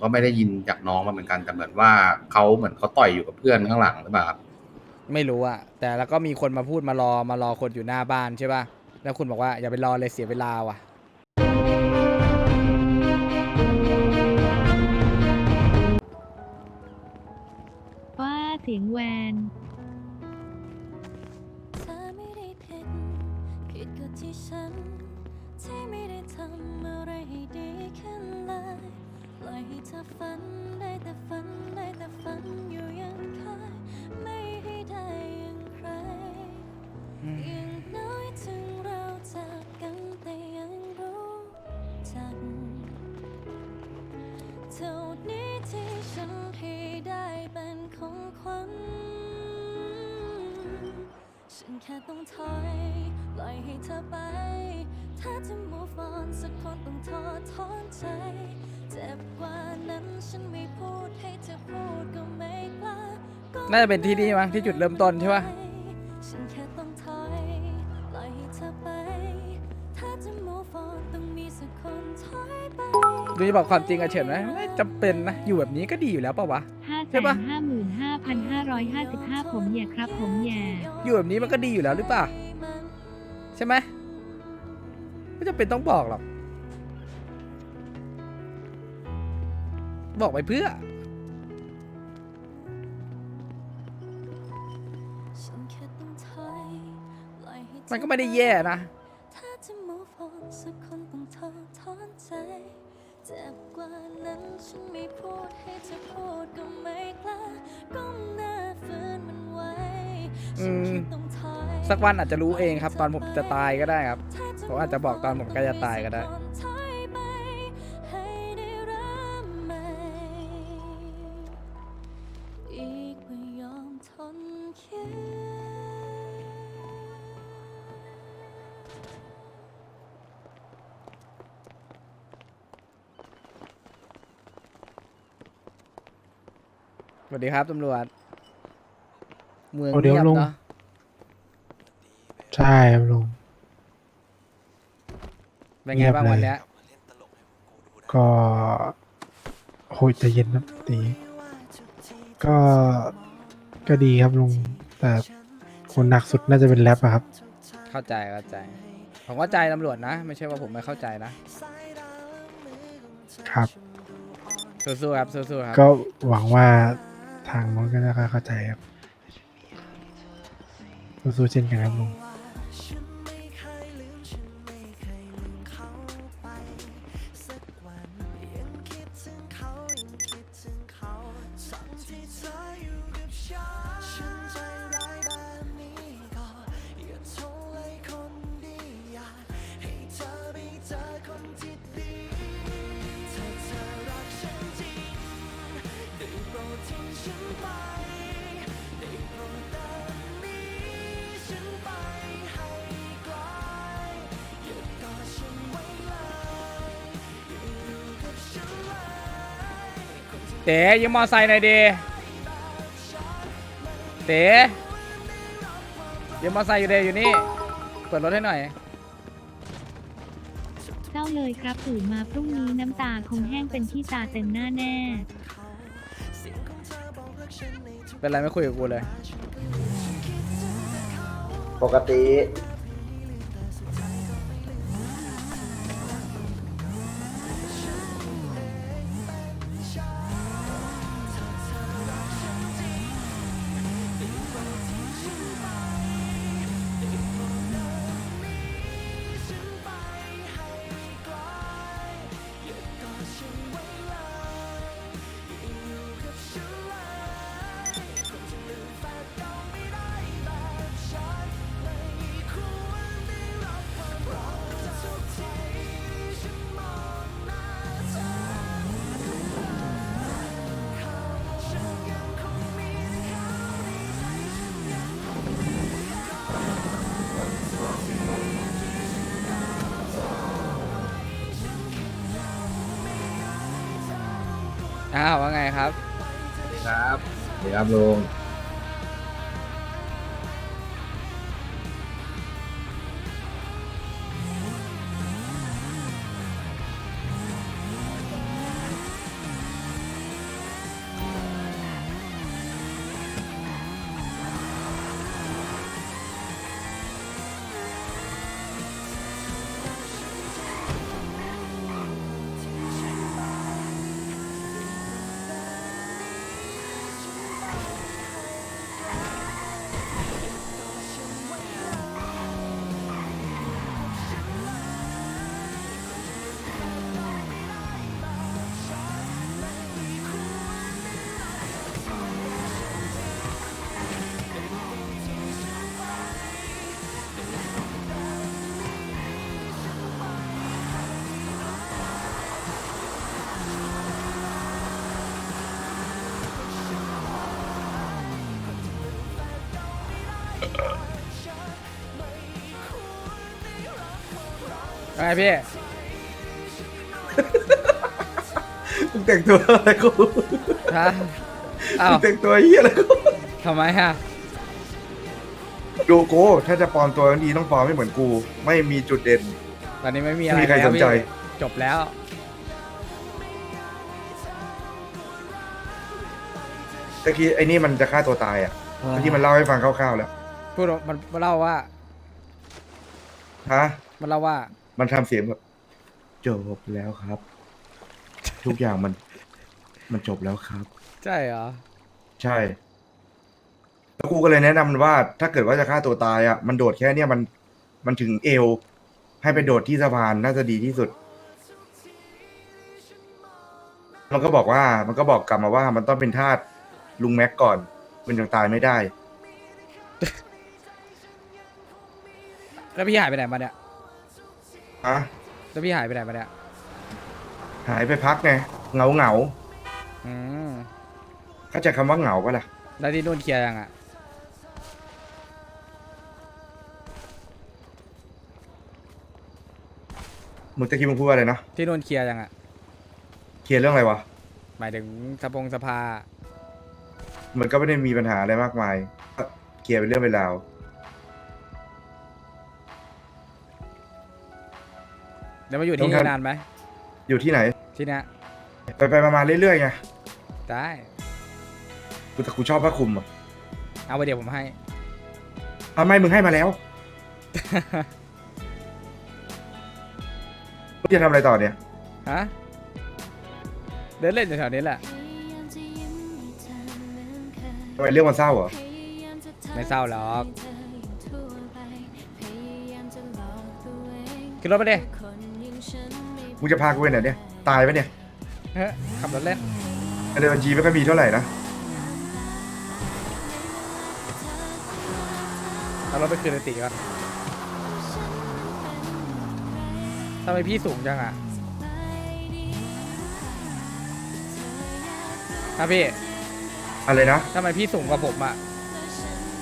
ก็ไม่ได้ยินจากน้องมาเหมือนกันแต่เหมือนว่าเขาเหมือนเขาต่อยอยู่กับเพื่อนข้างหลังหรือเปล่าครับไม่รู้อะแต่แล้วก็มีคนมาพูดมารอมารอคนอยู่หน้าบ้านใช่ป่ะแล้วคุณบอกว่าอย่าไปรอเลยเสียเวลาว่ะ ว่าเสียงแวน ให้เธอฝันได้แต่ฝันได้แต่ฝันอยู่อยังเคยไม่ให้ได้อย่างใครอย่างน้อยถึงเราจากกันแต่ยังรู้จักเท่านี้ที่ฉันให้ได้เป็นของขวัญฉันแค่ต้องถอยปล่อยให้เธอไป ถ้าจะ move on สักคนต้องท้อถอนใจ เจ็บกว่านั้นฉันไม่พูดให้เธอพูดก็ไม่กล้าก็น่าจะเป็นที่นี่มั้งที่จุดเริ่มต้นใช่ปะ ฉันแค่ต้องถอยปล่อยให้เธอไป ถ้าจะ move on ต้องมีสักคนถอยไป ดูจะบอกความจริงอะเฉินไหมไม่จำเป็นนะ อยู่แบบนี้ก็ดีอยู่แล้วเปล่าวะใช่ปะ555,555ผมแย่ครับผมแย่ อยู่แบบนี้มันก็ดีอยู่แล้วหรือเปล่า ใช่ไหม ไม่จำเป็นต้องบอกหรอก บอกไปเพื่อฉันแค่ต้องถอยปล่อยให้เธอมันก็ไม่ได้แย่นะถ้าจะ move on สักคนต้องท้อถอนใจเจ็บกว่านั้นฉันไม่พูดให้เธอพูดก็ไม่กล้าก้มหน้าฝืนมันไว้อืฉันมแค่ต้องถอยสักวันอาจจะรู้เองครับ ตอนผมจะตายก็ได้ครับถ้า ผมอาจจะบอกตอนผมใกล้จะตายก็ได้สวัสดีครับตำรวจ เมืองโอ้เดี๋ยวเงียบลุง เนาะ ใช่ครับลุง เป็นไงบ้างเงียบเลยวันเนี้ยก็โหยใจเย็นนะตีก็ก็ดีครับลุงแต่คนหนักสุดน่าจะเป็นแรปอะครับ เข้าใจเข้าใจ ผมเข้าใจตำรวจนะ ไม่ใช่ว่าผมไม่เข้าใจนะครับ สู้ๆครับสู้ๆครับ ก็หวังว่าทางน้องก็จะเข้าใจครับสู้ๆเช่นกันครับลุง ต๋ยืมมอไซค์หน่อยดีเต๋ยืมมอไซค์อยู่เดอยู่นี่ เปิดรถให้หน่อยเจ้าเลยครับตื่นมาพรุ่งนี้น้ำตาคงแห้งเป็นที่ตาเต็มหน้าแน่ เป็นไรไม่คุยกับกูเลย ปกติ อ้าวว่าไงครับสวัสดีครับสวัสดีครับลุง พี่มึงแต่งตัวอะไรกูฮะอ้าวมึงแต่งตัวเฮียอะไรกูทำไมฮะดูกูถ้าจะปลอมตัวดีต้องปลอมไม่เหมือนกู ไม่มีจุดเด่น ตอนนี้ไม่มีอะไรไม่มีใครแล้วสนใจ พี่จบแล้ว ตะกี้ไอ้นี่มันจะฆ่าตัวตายอะตะกี้มันเล่าให้ฟังคร่าวๆแล้วพูดว่ามันมันเล่าว่า ฮะ มันเล่าว่า มันทำเสียงแบบจบแล้วครับ ทุกอย่างมัน มันจบแล้วครับ ใช่เหรอ ใช่ แล้วกูก็เลยแนะนำมันว่า ถ้าเกิดว่าจะฆ่าตัวตายอะ มันโดดแค่เนี้ยมัน มันถึงเอว ให้ไปโดดที่สะพานน่าจะดีที่สุด มันก็บอกว่า มันก็บอกกลับมาว่า มันต้องเป็นทาสลุงแม็กก่อน มันยังตายไม่ได้ แล้วพี่หายไปไหนมาเนี่ย อะแล้วพี่หายไปไหนมาเนี่ยหายไปพักไงเหงาเหงาอืมๆเข้าใจคำว่าเหงาปะล่ะแล้วที่นู่นเคลียร์ยังอะมึงตะกี้มึงพูดว่าอะไรนะที่นู่นเคลียร์ยังอะเคลียร์เรื่องอะไรวะหมายถึงสภงสภามันก็ไม่ได้มีปัญหาอะไรมากมายก็เคลียร์เป็นเรื่องเป็นราว เดี๋ยวมาอยู่ที่นี่นานไหมอยู่ที่ไหน ที่เนี้ยไปไปมาๆเรื่อยๆไงได้กูแต่กูชอบผ้าคลุมอะเอาไปเดี๋ยวผมให้อะไม่มึงให้มาแล้วมึงจะทำอะไรต่อเนี่ยฮะเดินเล่นอยู่แถวนี้แหละ ทำไมเรื่องมันเศร้าเหรอไม่เศร้าหรอก ขึ้นรถไปดิ มึงจะพากูไปไหนเนี่ย ตายปะเนี่ยเฮ้ยขับรถเล่นในบัญชีไม่ค่อยมีเท่าไหร่นะ เอารถไปคืนในติก่อนทำไมพี่สูงจังอะครับพี่อะไรนะ ทำไมพี่สูงกว่าผมอะ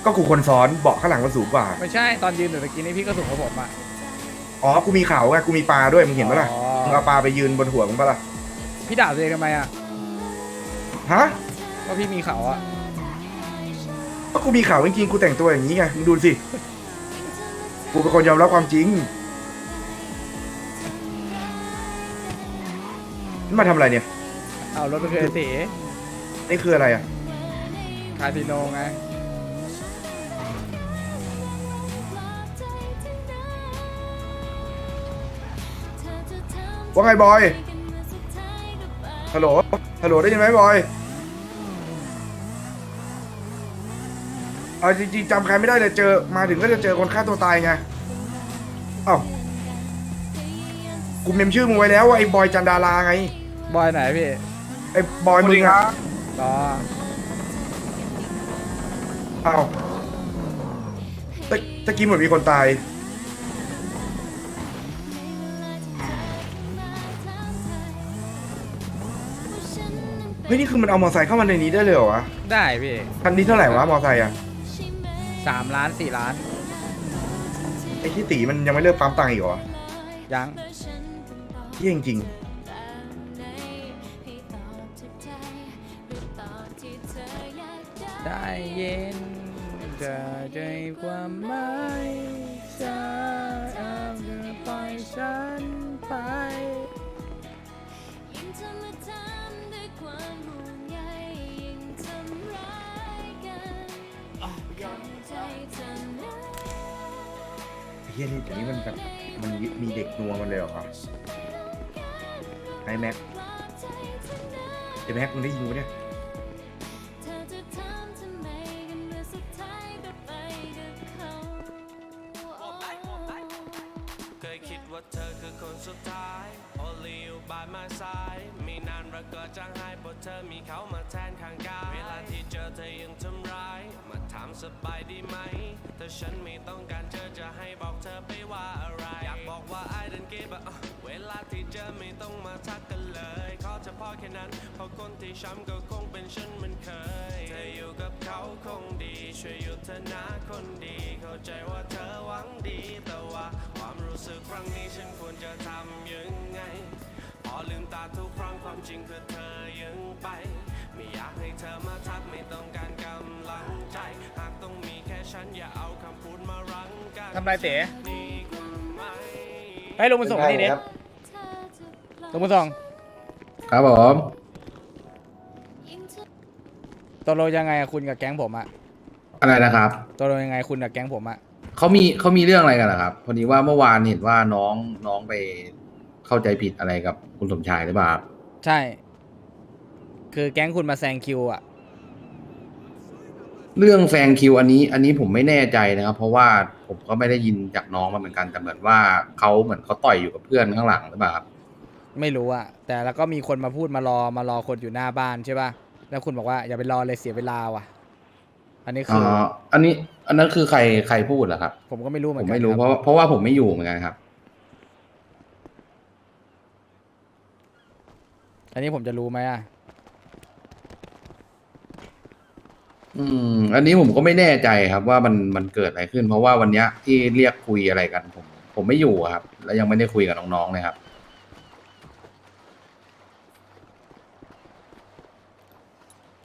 ก็กูคนซ้อนเบาะข้างหลังมันสูงกว่า ไม่ใช่ตอนยืนอยู่ตะกี้นี่พี่ก็สูงกว่าผมอะ อ๋อ กูมีเขาไง กูมีปลาด้วย มึงเห็นปะล่ะ อ๋อ มึงเอาปลาไปยืนบนหัวมึงปะล่ะ พี่ด่าตัวเองทำไมอะฮะว่าพี่มีเขาอะก็กูมีเขาจริงๆกูแต่งตัวอย่างนี้ไง มึงดูสิ กูเป็นคนยอมรับความจริงนี่มาทำอะไรเนี่ย เอารถไปคืนในตินี่คืออะไรอะ คาสิโนไง ว่าไงบอย ฮัลโหล ฮัลโหลได้ยินไหมบอยเอาจริงๆจำใครไม่ได้เลยเจอ มาถึงก็จะเจอคนฆ่าตัวตายไง เอ้า กูเมมชื่อมึงไว้แล้วว่าไอ้บอยจันดาราไง บอยไหนพี่ไอ้บอยมึงอะรอเอ้าตะตะกี้เหมือนมีคนตาย ฮ้ยนี่คือมันเอามอเตอร์ไซค์เข้ามาในนี้ได้เลยเหรอวะได้พี่คันนี้เท่าไหร่วะมอเตอร์ไซค์อะสามล้านสี่ล้านไอ้ที่ตีมันยังไม่เลิกปั๊มตังค์อีกเหรอยังเที่ยจริงได้เย็นจะใจความหมายจะเอาเธอปล่อยฉันไป ความห่วงใยยิ่งทำร้ายกันเข้าใจเธอนะไอ้เฮียนี่แต่นี้มันแบบมันมีเด็กนัวมันเลยเหรอไอ้แม็กไอ้แม็กมึงได้ยินกูเนี่ยเธอจะทำทำไมกันเมื่อสุดท้ายก็ไปกับเขาเคยคิดว่าเธอคือคนสุดท้าย Only you by my side ไม่นานรักก็จางหายเพราะเธอมีเขามาแทนข้างกายเวลาที่เจอเธอยังทำร้าย มาถามสบายดีไหมถ้าฉันไม่ต้องการเธอจะให้บอกเธอไปว่าอะไร อยากบอกว่า I don't give a เวลาที่เจอไม่ต้องมาทักกันเลยขอเฉพาะแค่นั้นเพราะคนที่ช้ำก็คงเป็นฉันเหมันเคย เธออยู่กับเขาคงดี ช่วยหยุดเธอนะคนดี เข้าใจว่าเธอหวังดี แต่ว่าความรู้สึกครั้งนี้ฉันควรจะทำาทุกครั้งความจริงคือเธอยังไป ไม่อยากให้เธอมาทักไม่ต้องการกำลังใจ หากต้องมีแค่ฉันอย่าเอาคำพูดมารั้งกันทำไรเต๋ดีกว่าไหมให้ลงมาส่งนี่ดิลงมาส่งครับผมตกลงยังไงอะคุณกับแก๊งผมอะอะไรนะครับตกลงยังไงคุณกับแก๊งผมอะเขามีเขามีเรื่องอะไรกันเหรอครับพอดีว่าเมื่อวานเห็นว่าน้องน้องไป เข้าใจผิดอะไรกับคุณสมชายหรือเปล่าครับใช่ คือแก๊งคุณมาแซงคิวอะเรื่องแซงคิวอันนี้ อันนี้ผมไม่แน่ใจนะครับ เพราะว่าผมก็ไม่ได้ยินจากน้องมาเหมือนกันแต่เหมือนว่าเขาเหมือนเขาต่อยอยู่กับเพื่อนข้างหลังหรือเปล่าครับไม่รู้อะแต่แล้วก็มีคนมาพูดมารอมารอคนอยู่หน้าบ้านใช่ป่ะ แล้วคุณบอกว่าอย่าไปรอเลยเสียเวลาว่ะ อันนี้อ๋คือออันนี้ อันนั้นคือใครใครพูดเหรอครับผมก็ไม่รู้เหมืผอนมกันไม่รู้คบเพราะว่าเพราะว่าผมไม่อยู่เหมือนกันครับ อันนี้ผมจะรู้ไหมอะอืม อันนี้ผมก็ไม่แน่ใจครับ ว่ามันมันเกิดอะไรขึ้น เพราะว่าวันเนี้ยที่เรียกคุยอะไรกัน ผม ผมไม่อยู่อะครับ แล้วยังไม่ได้คุยกับน้องๆเลยครับ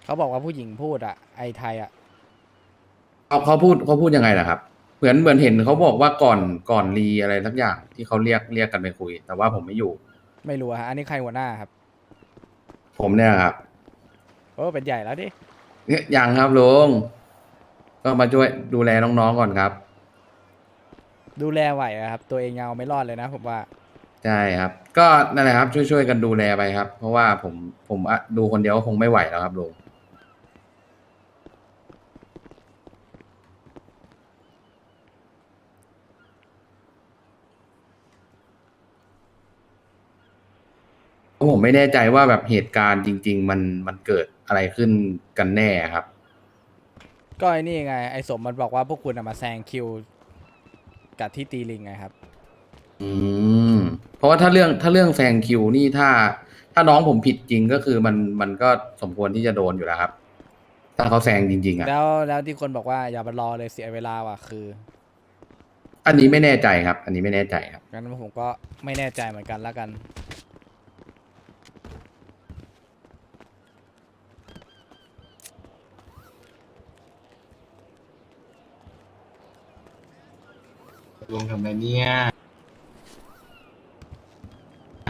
เขาบอกว่าผู้หญิงพูดอะไอไทยอะเขาเขาพูดเขาพูดยังไงล่ะครับ เหมือนเหมือนเห็นเขาบอกว่าก่อนก่อนรีอะไรสักอย่างที่เขาเรียกเรียกกันไปคุย แต่ว่าผมไม่อยู่ ไม่รู้อะฮะอันนี้ใครหัวหน้าครับ ผมเนี่ยครับ โอ้เป็นใหญ่แล้วดิเนี่ยยังครับลุงก็มาช่วยดูแลน้องๆก่อนครับ ดูแลไหวอะครับ ตัวเองยังเอาไม่รอดเลยนะผมว่า ใช่ครับ ก็นั่นแหละครับ ช่วยๆกันดูแลไปครับ เพราะว่าผมผมอะดูคนเดียวก็คงไม่ไหวแล้วครับลุง ผมไม่แน่ใจว่าแบบเหตุการณ์จริง ๆ มันมันเกิดอะไรขึ้นกันแน่ครับ ก็ไอ้นี่ไง ไอ้สมมันบอกว่าพวกคุณอะมาแซงคิว กับที่ตีลิงไงครับ อืม เพราะว่าถ้าเรื่องถ้าเรื่องแซงคิวนี่ถ้า ถ้าน้องผมผิดจริงก็คือมันมันก็สมควรที่จะโดนอยู่แล้วครับ ถ้าเขาแซงจริง ๆอะ แล้วแล้วที่คนบอกว่าอย่าไปรอเลยเสียเวลาว่ะคืออันนี้ไม่แน่ใจครับ อันนี้ไม่แน่ใจครับ งั้นผมก็ไม่แน่ใจเหมือนกันแล้วกัน ลุงทำไรเนี่ย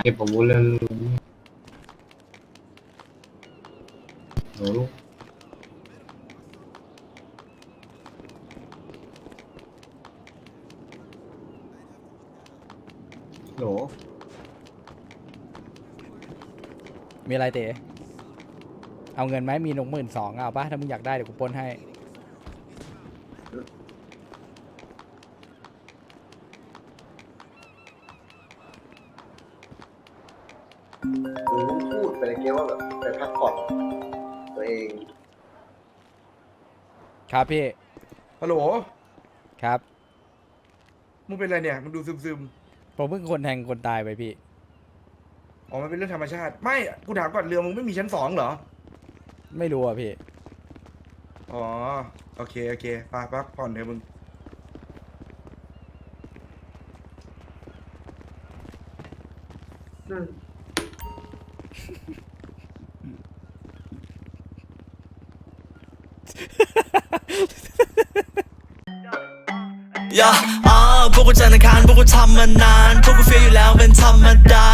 เก็บผมวุ้นเลยลุงโหลูกโหลมีอะไรเต๋เอาเงินไหมมีหนึ่งหมื่นสองเอาปะถ้ามึงอยากได้เดี๋ยวกูปล้นให้ หนูพูดไปเลยเกี้ว่าแบบไปพักผ่อนตัวเองครับพี่ฮัลโหล ครับ มึงเป็นอะไรเนี่ย มึงดูซึมผมเพิ่งคนแทงคนตายไปพี่ ๆอ๋อ มันเป็นเรื่องธรรมชาติ ไม่ กูถามก่อนเรือมึงไม่มีชั้นสองเหรอ ไม่รู้อะพี่ อ๋อ โอเค โอเคไปพักผ่อนเถอะมึง ย่าอ่าพวกกูจันทร์อังคารพวกกูทำมานาน พวกกูเฟียอยู่แล้วเป็นธรรมดา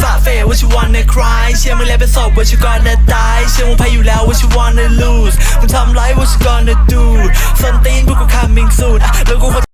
ฝ่าเฟว่า you wanna cry เชื่อมึงแล้วเป็นศพว่า you gonna die เชื่อมึงแพ้อยู่แล้วว่า you wanna lose มึงทำไร what you gonna do ส้นตีนพวก